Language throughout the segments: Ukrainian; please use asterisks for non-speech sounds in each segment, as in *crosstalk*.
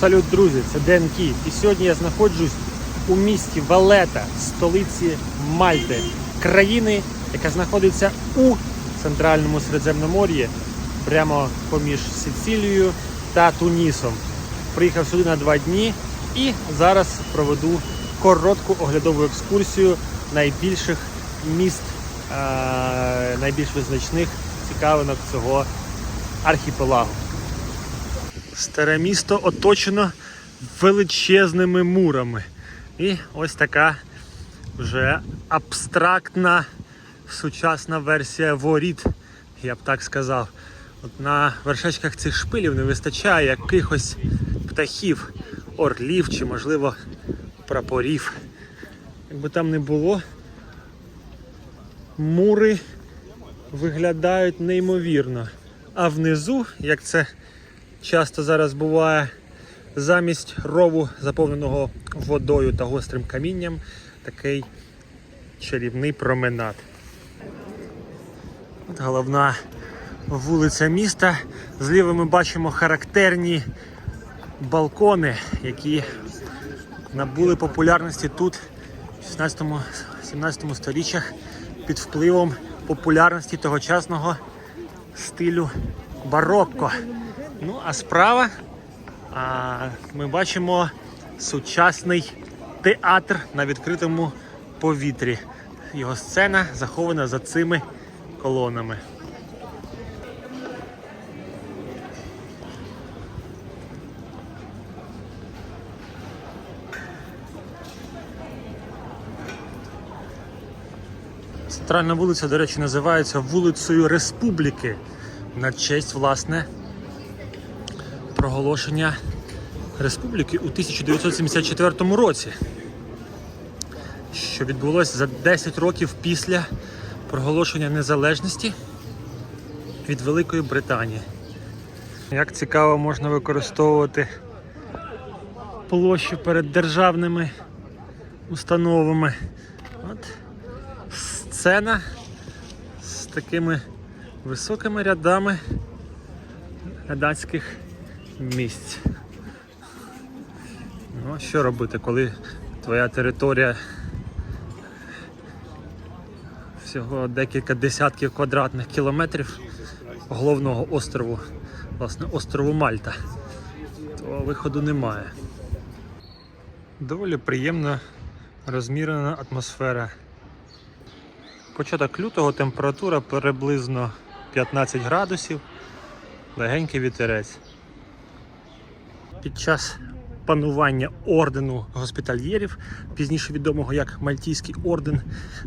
Салют, друзі! Це Ден Київ. І сьогодні я знаходжусь у місті Валета, столиці Мальти, країни, яка знаходиться у центральному Середземномор'ї, прямо поміж Сицилією та Тунісом. Приїхав сюди на два дні і зараз проведу коротку оглядову екскурсію найбільших міст, е- найбільш визначних цікавинок цього архіпелагу. Старе місто оточено величезними мурами. І ось така вже абстрактна сучасна версія воріт, я б так сказав. От на вершечках цих шпилів не вистачає якихось птахів, орлів чи, можливо, прапорів. Якби там не було, мури виглядають неймовірно. А внизу, як це часто зараз буває, замість рову, заповненого водою та гострим камінням, такий чарівний променад. От головна вулиця міста. Зліва ми бачимо характерні балкони, які набули популярності тут в 16-17 сторіччях під впливом популярності тогочасного стилю барокко. Ну, а справа а, ми бачимо сучасний театр на відкритому повітрі. Його сцена захована за цими колонами. Центральна вулиця, до речі, називається вулицею Республіки на честь, власне, проголошення республіки у 1974 році, що відбулося за 10 років після проголошення незалежності від Великої Британії. Як цікаво можна використовувати площу перед державними установами. От сцена з такими високими рядами глядацьких місць. Ну, а що робити, коли твоя територія всього декілька десятків квадратних кілометрів головного острову, власне, острову Мальта, то виходу немає. Доволі приємна розмірена атмосфера. Початок лютого температура приблизно 15 градусів, легенький вітерець. Під час панування ордену госпітальєрів, пізніше відомого як Мальтійський орден,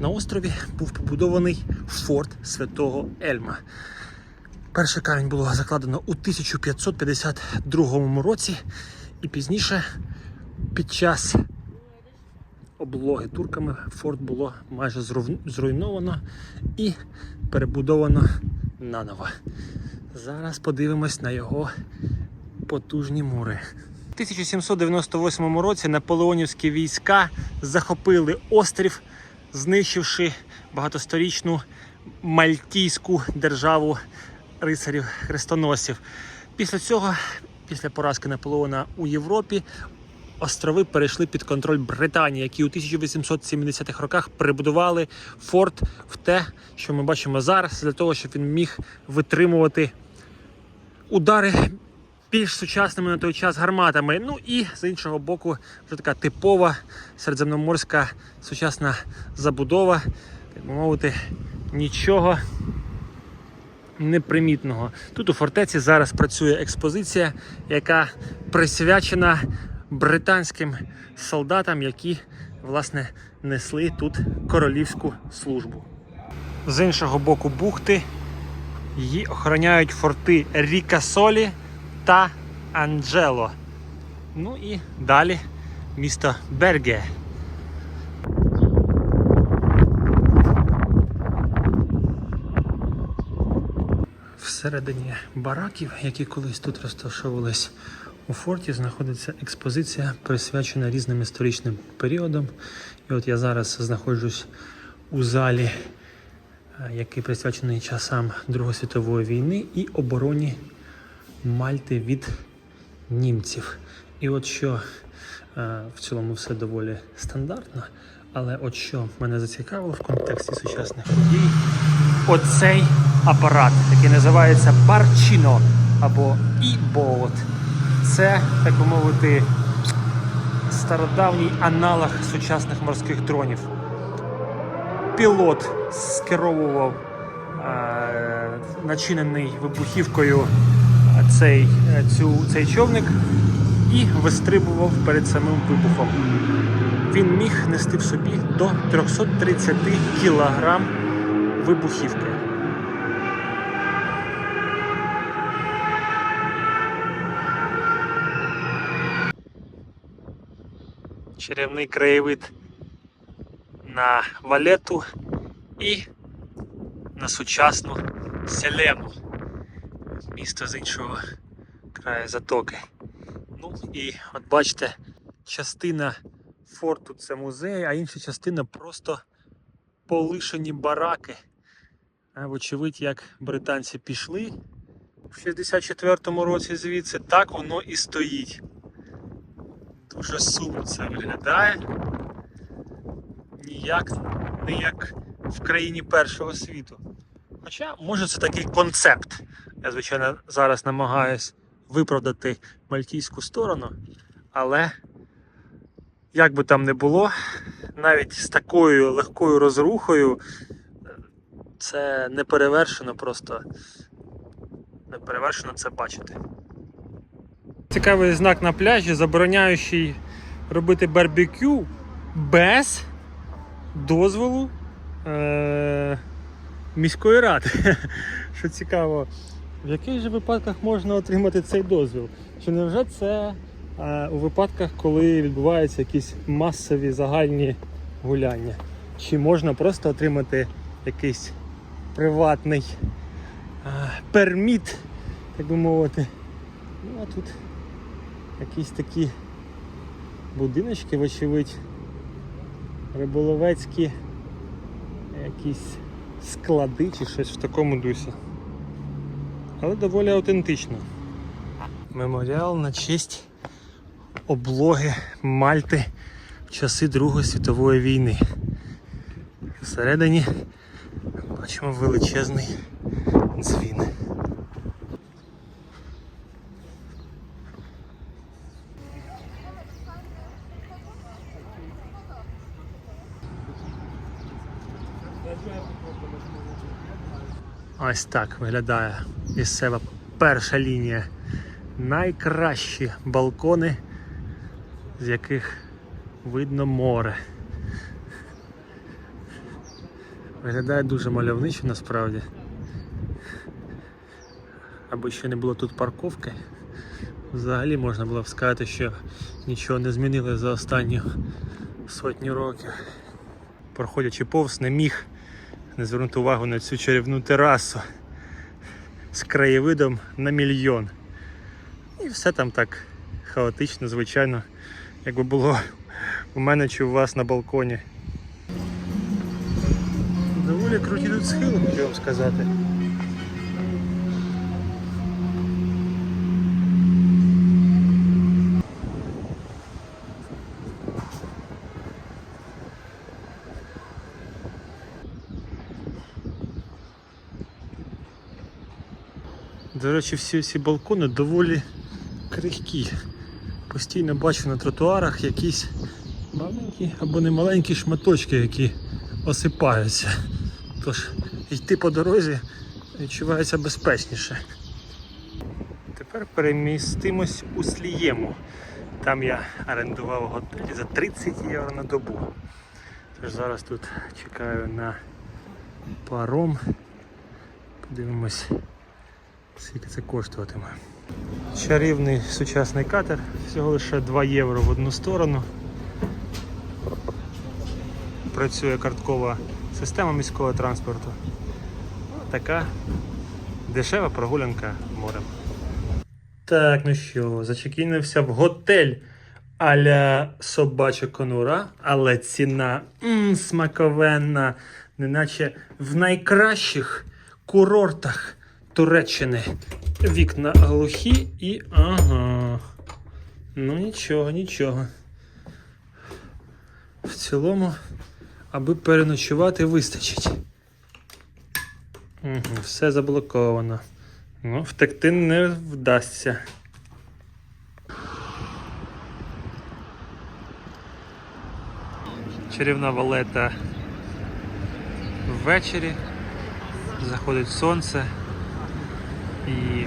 на острові був побудований форт Святого Ельма. Перший камінь було закладено у 1552 році, і пізніше, під час облоги турками, форт було майже зруйновано і перебудовано наново. Зараз подивимось на його потужні мури. У 1798 році наполеонівські війська захопили острів, знищивши багатосторічну мальтійську державу рицарів хрестоносців. Після цього, після поразки Наполеона у Європі, острови перейшли під контроль Британії, які у 1870-х роках перебудували форт в те, що ми бачимо зараз, для того, щоб він міг витримувати удари більш сучасними на той час гарматами. Ну і з іншого боку, вже така типова середземноморська сучасна забудова, так би мовити, нічого непримітного. Тут у фортеці зараз працює експозиція, яка присвячена британським солдатам, які власне несли тут королівську службу. З іншого боку бухти її охороняють форти Рікасолі та Анджело. Ну і далі місто Берге. Всередині бараків, які колись тут розташовувались у форті, знаходиться експозиція, присвячена різним історичним періодам. І от я зараз знаходжусь у залі, е, який присвячений часам Другої світової війни і обороні Мальти від німців. І от що е, в цілому все доволі стандартно. Але от що мене зацікавило в контексті сучасних подій, оцей апарат, який називається Парчино або e-boat. Це, так би мовити, стародавній аналог сучасних морських дронів. Пілот скеровував е, начинений вибухівкою цей, е, цю, цей човник і вистрибував перед самим вибухом. Він міг нести в собі до 330 кг вибухівки. Чарівний краєвид на валету і на сучасну селену. Місто з іншого краю затоки. Ну і от бачите, частина форту це музей, а інша частина просто полишені бараки. Вочевидь, як британці пішли в 64-му році звідси, так воно і стоїть. Дуже сумно це виглядає. Ніяк не як в країні першого світу. Хоча, може, це такий концепт. Я, звичайно, зараз намагаюсь виправдати мальтійську сторону, але як би там не було, навіть з такою легкою розрухою це не перевершено просто. Не перевершено це бачити. Цікавий знак на пляжі, забороняючий робити барбекю без дозволу е- міської ради. *laughs* Що цікаво, в яких же випадках можна отримати цей дозвіл? Чи невже це е, у випадках, коли відбуваються якісь масові загальні гуляння? Чи можна просто отримати якийсь приватний е, перміт, так би мовити? Ну а тут якісь такі будиночки, вочевидь, риболовецькі якісь склади чи щось в такому дусі. Але доволі автентично. Меморіал на честь облоги Мальти в часи Другої світової війни. Всередині бачимо величезний дзвін. Ось так виглядає місцева перша лінія. Найкращі балкони, з яких видно море. Виглядає дуже мальовничо насправді. Аби ще не було тут парковки, взагалі можна було б сказати, що нічого не змінилося за останню сотню років. Проходячи повз, не міг не звернути увагу на цю чарівну терасу з краєвидом на мільйон. І все там так хаотично, звичайно, якби було у мене чи у вас на балконі. Доволі круті тут схили, хочу вам сказати. До речі, всі ці балкони доволі крихкі. Постійно бачу на тротуарах якісь маленькі або не маленькі шматочки, які осипаються. Тож йти по дорозі відчувається безпечніше. Тепер перемістимось у Слієму. Там я орендував готель за 30 євро на добу. Тож зараз тут чекаю на паром. Подивимось скільки це коштуватиме. Чарівний сучасний катер, всього лише 2 євро в одну сторону. Працює карткова система міського транспорту. Така дешева прогулянка морем. Так, ну що, зачекінився в готель аля собача конура, але ціна м, смаковенна, неначе в найкращих курортах Туреччини. Вікна глухі і ага. Ну нічого, нічого. В цілому, аби переночувати, вистачить. Угу, все заблоковано. Ну, втекти не вдасться. Чарівна валета ввечері. Заходить сонце і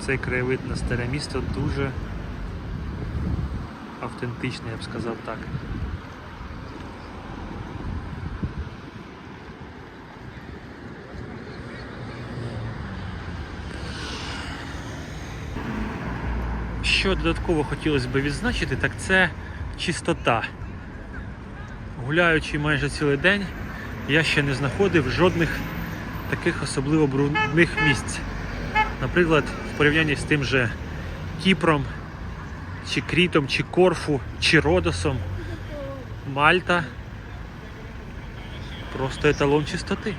цей краєвид на старе місто дуже автентичний, я б сказав так. Що додатково хотілося б відзначити, так це чистота. Гуляючи майже цілий день, я ще не знаходив жодних таких особливо брудних місць. Наприклад, в порівнянні з тим же Кіпром, чи Крітом, чи Корфу, чи Родосом, Мальта просто еталон чистоти.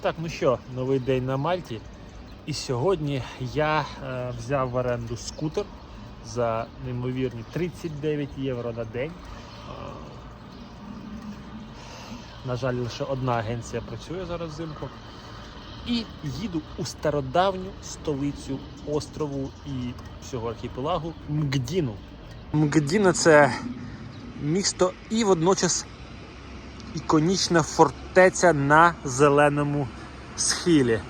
Так, ну що, новий день на Мальті. І сьогодні я е, взяв в оренду скутер за неймовірні 39 євро на день. Е, на жаль, лише одна агенція працює зараз взимку. І їду у стародавню столицю острову і всього архіпелагу Мгдіну. Мгдіна це місто і водночас іконічна фортеця на зеленому схилі.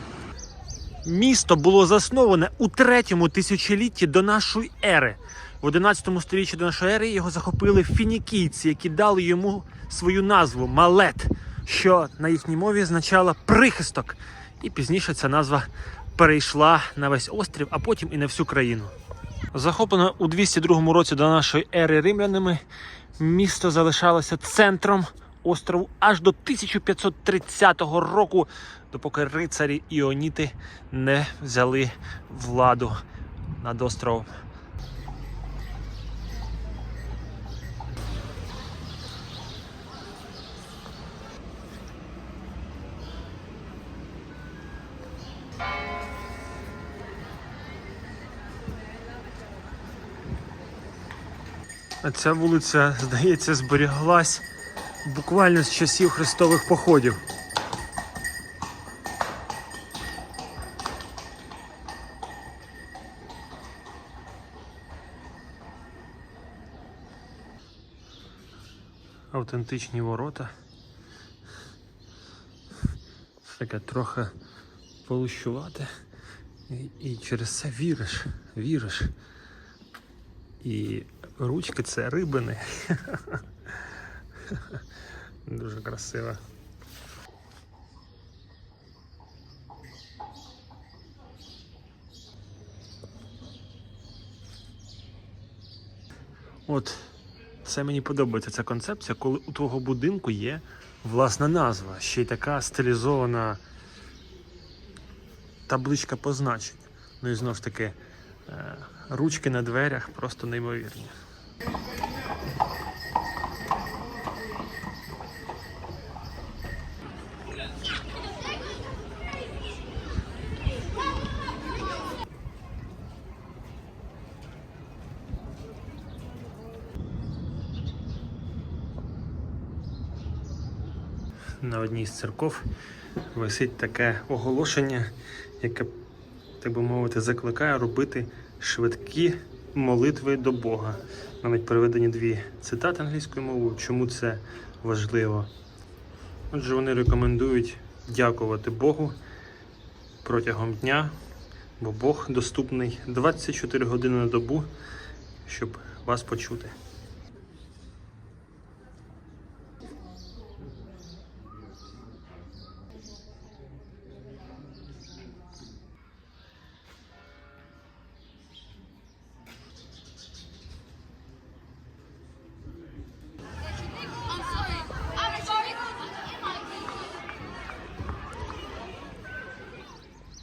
Місто було засноване у третьому тисячолітті до нашої ери. В 11 столітті до нашої ери його захопили фінікійці, які дали йому свою назву Малет, що на їхній мові означало прихисток. І пізніше ця назва перейшла на весь острів, а потім і на всю країну. Захоплено у 202 році до нашої ери римлянами, місто залишалося центром острову аж до 1530 року, допоки рицарі іоніти не взяли владу над островом. Ця вулиця, здається, зберіглась буквально з часів хрестових походів. Автентичні ворота. Таке трохи полущувати. І, і через це віриш, віриш. І ручки це рибини. *laughs* *laughs* Дуже красиво. От це мені подобається ця концепція, коли у твого будинку є власна назва, ще й така стилізована табличка позначень. Ну і знову ж таки, е, ручки на дверях просто неймовірні. На одній з церков висить таке оголошення, яке, так би мовити, закликає робити швидкі молитви до Бога. Навіть переведені дві цитати англійською мовою, чому це важливо. Отже, вони рекомендують дякувати Богу протягом дня, бо Бог доступний 24 години на добу, щоб вас почути.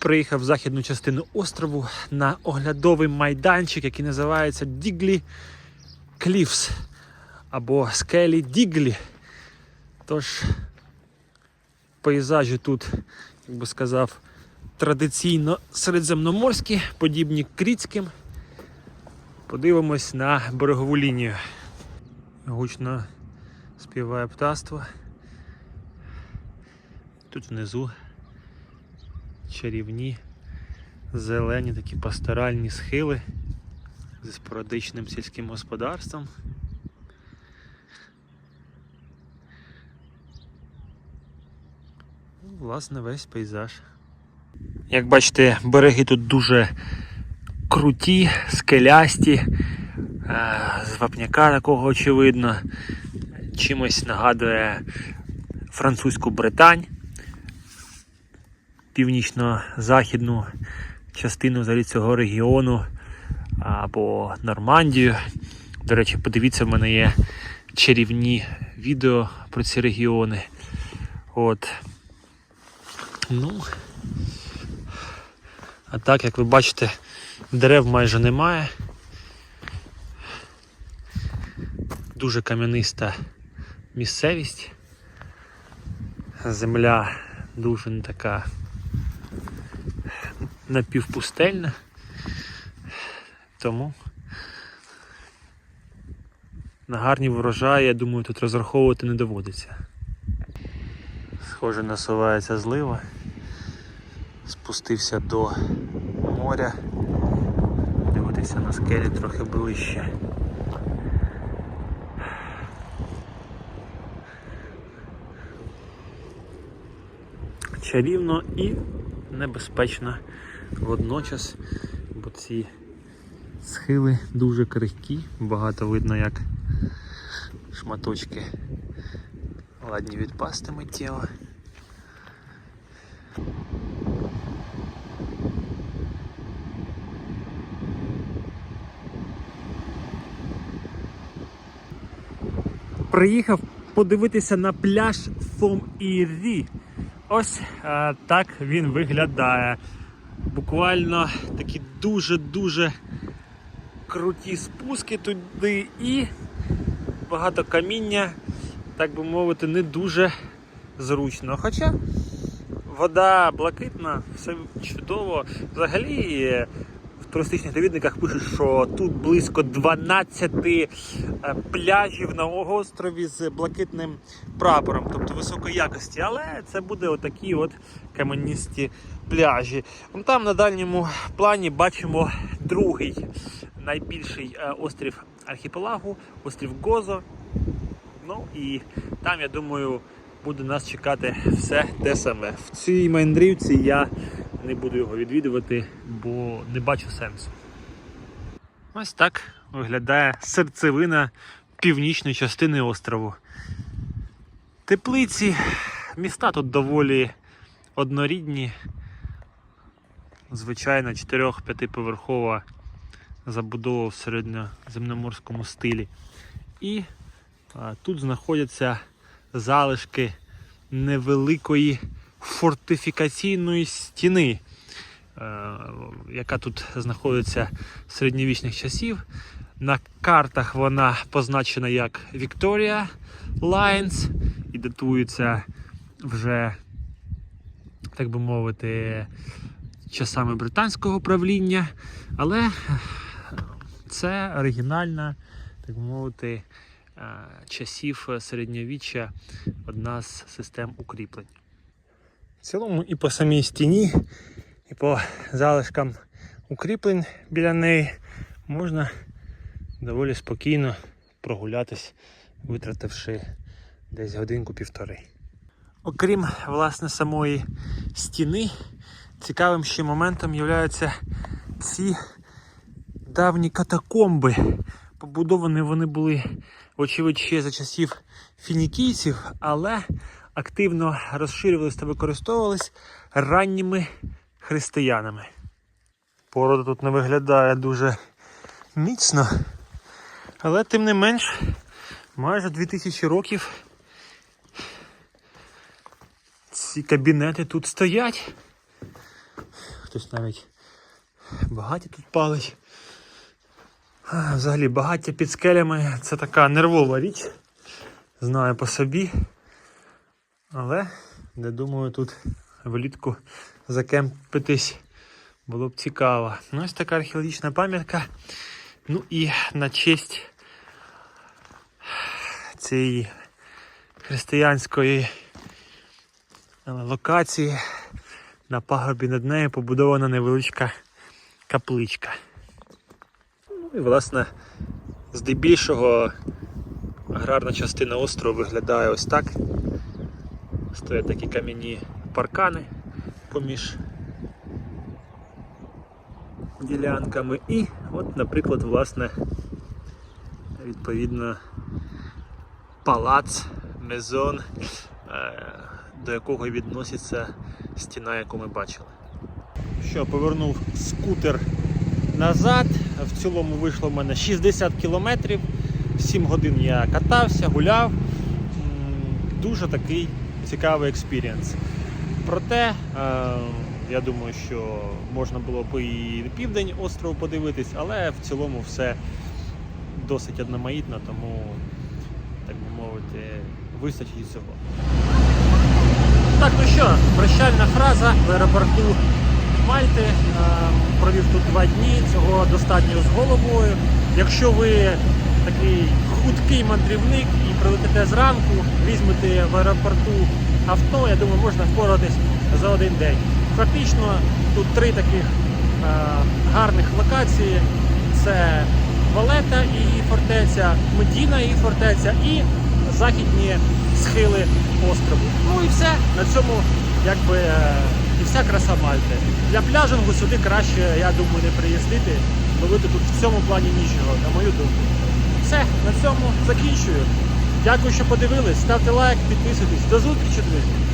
Приїхав в західну частину острову на оглядовий майданчик, який називається Діглі Кліфс. або скелі Діглі. Тож пейзажі тут, як би сказав, традиційно середземноморські, подібні крітським. Подивимось на берегову лінію. Гучно співає птаство. Тут внизу чарівні, зелені такі пасторальні схили зі спорадичним сільським господарством. Ну, Власне, весь пейзаж. Як бачите, береги тут дуже круті, скелясті, е, з вапняка такого очевидно. Чимось нагадує французьку Британь, північно-західну частину взагалі цього регіону або Нормандію. До речі, подивіться, в мене є чарівні відео про ці регіони. От. Ну. А так, як ви бачите, дерев майже немає. Дуже кам'яниста місцевість. Земля дуже не така напівпустельна. Тому на гарні врожаї, я думаю, тут розраховувати не доводиться. Схоже, насувається злива. Спустився до моря. Дивитися на скелі трохи ближче. Чарівно і небезпечно водночас, бо ці схили дуже крихкі, багато видно, як шматочки ладні відпасти миттєво. Приїхав подивитися на пляж Фом Ірі. Ось е, так він виглядає. Буквально такі дуже-дуже круті спуски туди і багато каміння, так би мовити, не дуже зручно. Хоча вода блакитна, все чудово. Взагалі в туристичних довідниках пишуть, що тут близько 12 е, пляжів на острові з блакитним прапором, тобто високої якості. Але це буде отакі от каменісті пляжі. Там на дальньому плані бачимо другий найбільший е, острів архіпелагу, острів Гозо. Ну і там, я думаю, буде нас чекати все те саме. В цій мандрівці я не буду його відвідувати, бо не бачу сенсу. Ось так виглядає серцевина північної частини острову. Теплиці, міста тут доволі однорідні. Звичайно, 4-5 поверхова забудова в середньоземноморському стилі. І а, тут знаходяться залишки невеликої фортифікаційної стіни, е, яка тут знаходиться з середньовічних часів. На картах вона позначена як Victoria Lines і датується вже, так би мовити, часами британського правління, але це оригінальна, так би мовити, часів середньовіччя одна з систем укріплень. В цілому і по самій стіні, і по залишкам укріплень біля неї можна доволі спокійно прогулятись, витративши десь годинку-півтори. Окрім власне самої стіни, цікавим ще моментом являються ці давні катакомби. Побудовані вони були, очевидь, ще за часів фінікійців, але активно розширювалися та використовувались ранніми християнами. Порода тут не виглядає дуже міцно, але тим не менш, майже 2000 років ці кабінети тут стоять. Хтось навіть багаті тут палить. Взагалі багаття під скелями це така нервова річ. Знаю по собі. Але не думаю тут влітку закемпитись було б цікаво. Ну, ось така археологічна пам'ятка. Ну і на честь цієї християнської локації на пагорбі над нею побудована невеличка капличка. І власне здебільшого аграрна частина острову виглядає ось так. Стоять такі кам'яні паркани поміж ділянками. І от, наприклад, власне, відповідно, палац, мезон, до якого відноситься стіна, яку ми бачили. Що, повернув скутер назад. В цілому вийшло в мене 60 кілометрів. 7 годин я катався, гуляв. Дуже такий цікавий експірієнс. Проте, е, я думаю, що можна було б і південь острову подивитись, але в цілому все досить одноманітно, тому, так би мовити, вистачить і цього. Так, ну що, прощальна фраза в аеропорту Мальти. Е, Провів тут два дні, цього достатньо з головою. Якщо ви такий худкий мандрівник і прилетите зранку, візьмете в аеропорту авто, я думаю, можна впоратись за один день. Фактично тут три таких е, гарних локації: це Валета і фортеця, Медіна і фортеця і західні схили острову. Ну і все. На цьому якби е, вся краса Мальти. Для пляжингу сюди краще, я думаю, не приїздити. Ловити тут в цьому плані нічого, на мою думку. Все, на цьому закінчую. Дякую, що подивились. Ставте лайк, підписуйтесь. До зустрічі, друзі!